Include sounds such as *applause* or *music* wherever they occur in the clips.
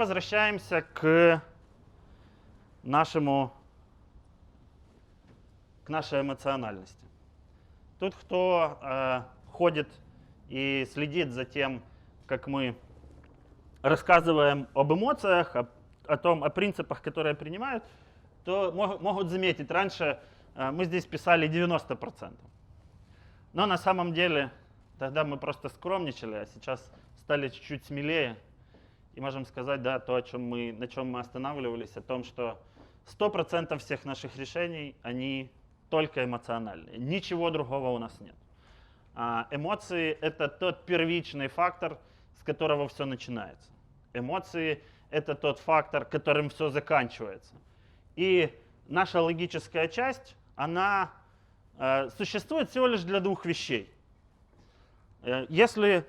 Возвращаемся к нашему, к нашей эмоциональности. Тут кто э, ходит и следит за тем, как мы рассказываем об эмоциях, о, о том, о принципах, которые принимают, то мог, могут заметить, раньше э, мы здесь писали 90%. Но на самом деле тогда мы просто скромничали, а сейчас стали чуть-чуть смелее. И можем сказать, да, то, о чем мы, на чем мы останавливались, о том, что 100% всех наших решений, они только эмоциональные. Ничего другого у нас нет. А эмоции — это тот первичный фактор, с которого все начинается. Эмоции — это тот фактор, которым все заканчивается. И наша логическая часть, она э, существует всего лишь для двух вещей. Э, если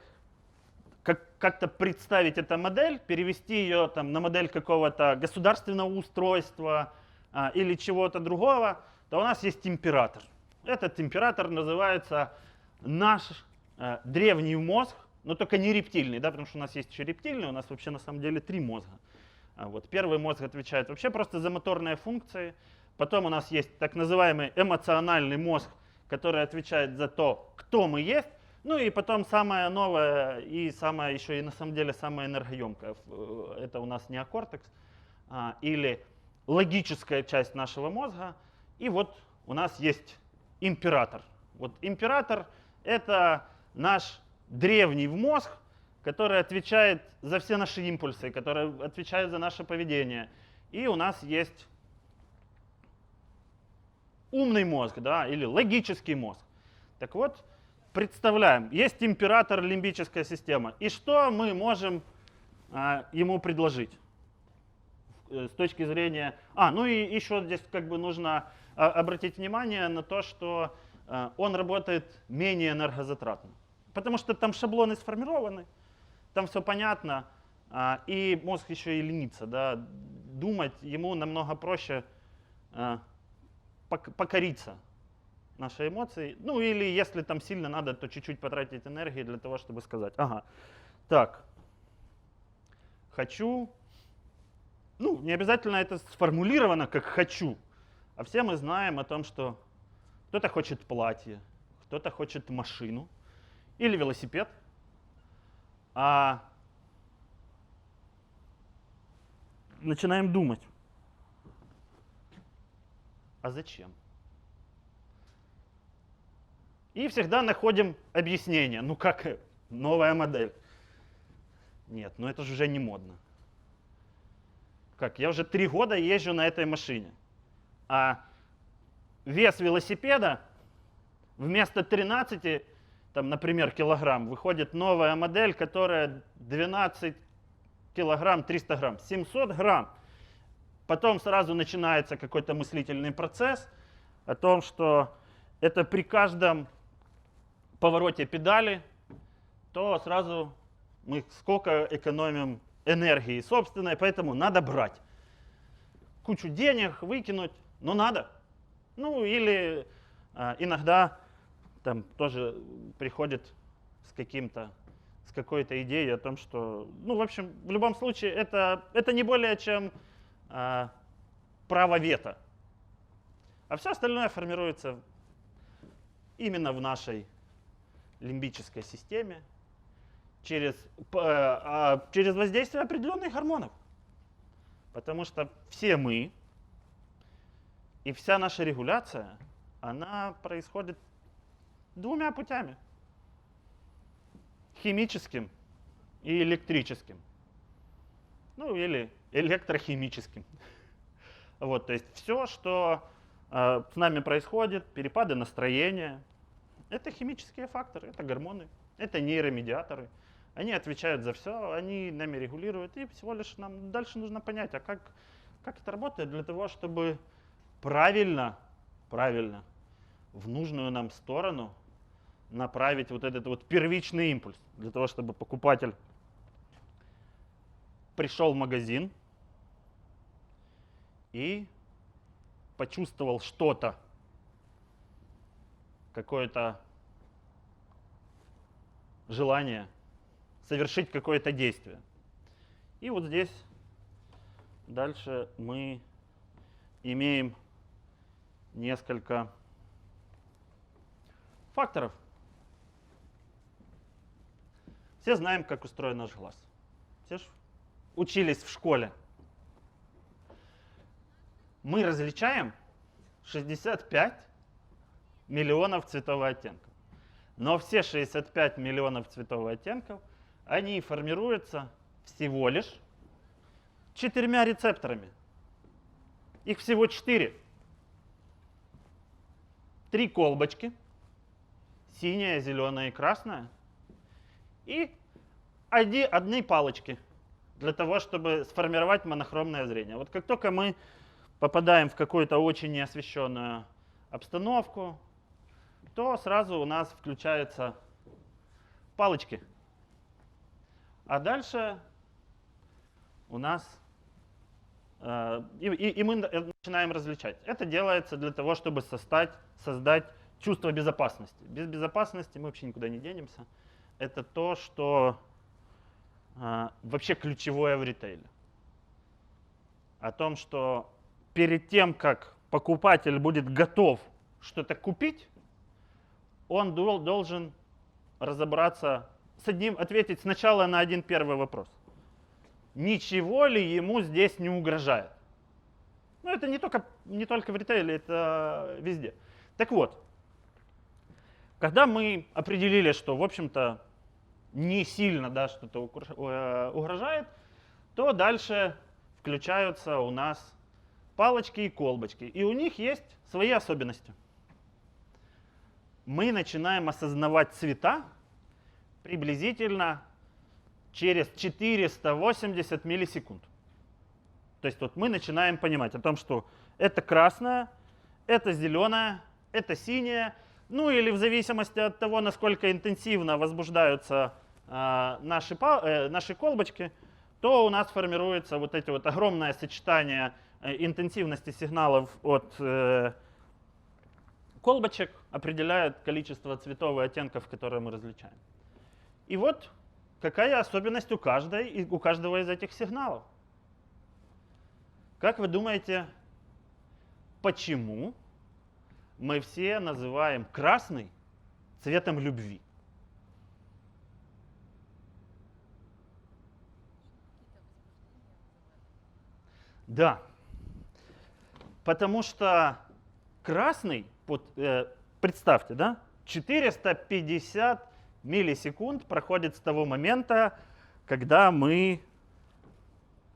как-то представить эту модель, перевести ее там, на модель какого-то государственного устройства э, или чего-то другого, то у нас есть император. Этот император называется наш э, древний мозг, но только не рептильный, да, потому что у нас есть еще рептильный, у нас вообще на самом деле три мозга. А вот первый мозг отвечает вообще просто за моторные функции. Потом у нас есть так называемый эмоциональный мозг, который отвечает за то, кто мы есть. Ну и потом самое новое и самое еще и на самом деле самое энергоемкое. Э, это у нас неокортекс а, или логическая часть нашего мозга. И вот у нас есть император. Вот император это наш древний мозг, который отвечает за все наши импульсы, который отвечает за наше поведение. И у нас есть умный мозг, да, или логический мозг. Так вот, представляем, есть император лимбическая система. И что мы можем а, ему предложить? Э, с точки зрения... А, ну и еще здесь как бы нужно а, обратить внимание на то, что а, он работает менее энергозатратно. Потому что там шаблоны сформированы, там все понятно, а, и мозг еще и ленится. Да, думать ему намного проще покориться нашей эмоции. Ну или если там сильно надо, то чуть-чуть потратить энергии для того, чтобы сказать, ага, так, хочу, ну не обязательно это сформулировано как хочу, а все мы знаем о том, что кто-то хочет платье, кто-то хочет машину или велосипед. А начинаем думать. А зачем? И всегда находим объяснение. Ну как новая модель? Нет, ну это же уже не модно. Как, я уже три года езжу на этой машине. А вес велосипеда вместо 13, там, например, килограмм, выходит новая модель, которая 12 килограмм 300 грамм, 700 грамм. Потом сразу начинается какой-то мыслительный процесс о том, что это при каждом повороте педали, то сразу мы сколько экономим энергии собственной, поэтому надо брать. Кучу денег выкинуть, но надо. Ну или э, иногда там тоже приходит с каким-то с какой-то идеей о том, что, ну, в общем, в любом случае, это, это не более чем э, право вето. А все остальное формируется именно в нашей лимбической системе через, э, через воздействие определенных гормонов. Потому что все мы, и вся наша регуляция, она происходит двумя путями. Химическим и электрическим. Ну или электрохимическим. *laughs* Вот, то есть все, что э, с нами происходит, перепады настроения, это химические факторы, это гормоны, это нейромедиаторы. Они отвечают за все, они нами регулируют, и всего лишь нам дальше нужно понять, а как, как это работает для того, чтобы правильно, правильно, в нужную нам сторону направить вот этот вот первичный импульс, для того, чтобы покупатель пришел в магазин и почувствовал что-то, какое-то желание совершить какое-то действие. И вот здесь дальше мы имеем несколько факторов. Все знаем, как устроен наш глаз. Все ж учились в школе. Мы различаем 65 миллионов цветовых оттенков. Но все 65 миллионов цветовых оттенков, они формируются всего лишь четырьмя рецепторами. Их всего четыре. Три колбочки, синяя, зеленая и красная, и одни, одни палочки для того, чтобы сформировать монохромное зрение. Вот как только мы попадаем в какую-то очень неосвещенную обстановку, то сразу у нас включаются палочки. А дальше у нас э, и, и, мы начинаем различать. Это делается для того, чтобы создать, создать чувство безопасности. Без безопасности мы вообще никуда не денемся. Это то, что э, вообще ключевое в ритейле. О том, что перед тем, как покупатель будет готов что-то купить, он должен разобраться с одним, ответить сначала на один первый вопрос. Ничего ли ему здесь не угрожает? Ну, это не только, не только в ритейле, это везде. Так вот, когда мы определили, что, в общем-то, не сильно да, что-то э, угрожает, то дальше включаются у нас палочки и колбочки. И у них есть свои особенности. Мы начинаем осознавать цвета приблизительно через 480 миллисекунд. То есть вот мы начинаем понимать о том, что это красное, это зеленое, это синее, ну или в зависимости от того, насколько интенсивно возбуждаются э, наши, э, наши колбочки, то у нас формируется вот эти вот огромное сочетание Э, интенсивности сигналов от э, колбочек определяет количество цветов и оттенков, которые мы различаем. И вот какая особенность у, каждой, у каждого из этих сигналов. Как вы думаете, почему мы все называем красный цветом любви? Да, Потому что красный, вот, э, представьте, да, 450 миллисекунд проходит с того момента, когда мы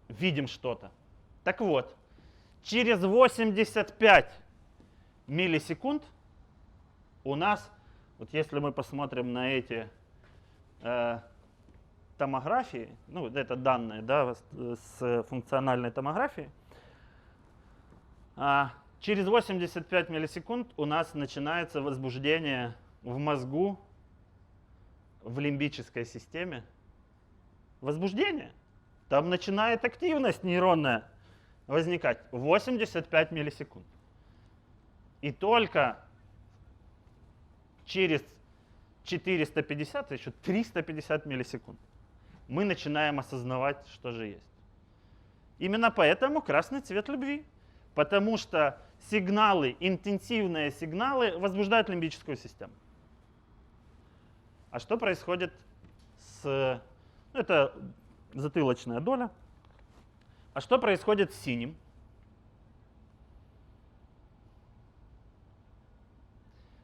видим что-то. Так вот, через 85 миллисекунд у нас, вот если мы посмотрим на эти э, томографии, ну, это данные да, с функциональной томографии, а через 85 миллисекунд у нас начинается возбуждение в мозгу, в лимбической системе. Возбуждение. Там начинает активность нейронная возникать. 85 миллисекунд. И только через 450, еще 350 миллисекунд мы начинаем осознавать, что же есть. Именно поэтому красный цвет любви. Потому что сигналы, интенсивные сигналы возбуждают лимбическую систему. А что происходит с... Ну, это затылочная доля. А что происходит с синим?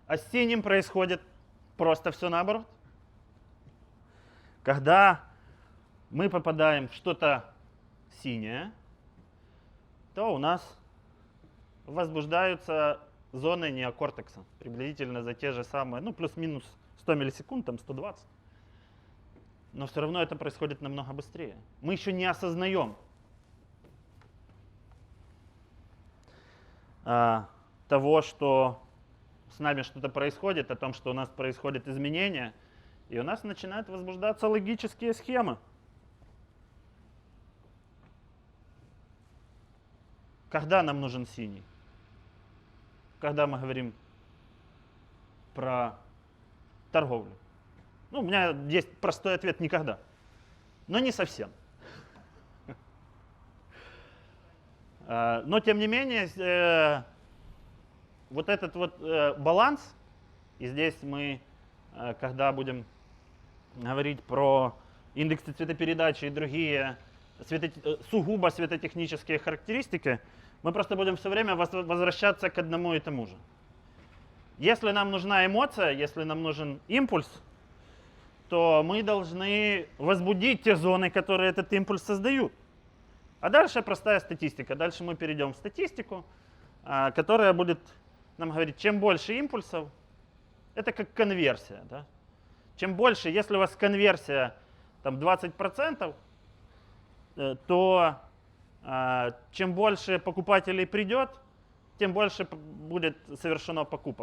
А с синим происходит просто все наоборот. Когда мы попадаем в что-то синее, то у нас возбуждаются зоны неокортекса, приблизительно за те же самые, ну, плюс-минус 100 миллисекунд, там 120. Но все равно это происходит намного быстрее. Мы еще не осознаем а, того, что с нами что-то происходит, о том, что у нас происходит изменение, и у нас начинают возбуждаться логические схемы. Когда нам нужен синий? когда мы говорим про торговлю? Ну, у меня есть простой ответ – никогда. Но не совсем. *laughs* Э, Но тем не менее, э, вот этот вот э, баланс, и здесь мы, когда будем говорить про индексы цветопередачи и другие сугубо светотехнические характеристики, мы просто будем все время воз- возвращаться к одному и тому же. Если нам нужна эмоция, если нам нужен импульс, то мы должны возбудить те зоны, которые этот импульс создают. А дальше простая статистика. Дальше мы перейдем в статистику, а, которая будет нам говорить, чем больше импульсов, это как конверсия. Да? Чем больше, если у вас конверсия там, 20%, э, то чем больше покупателей придет, тем больше будет совершено покупок.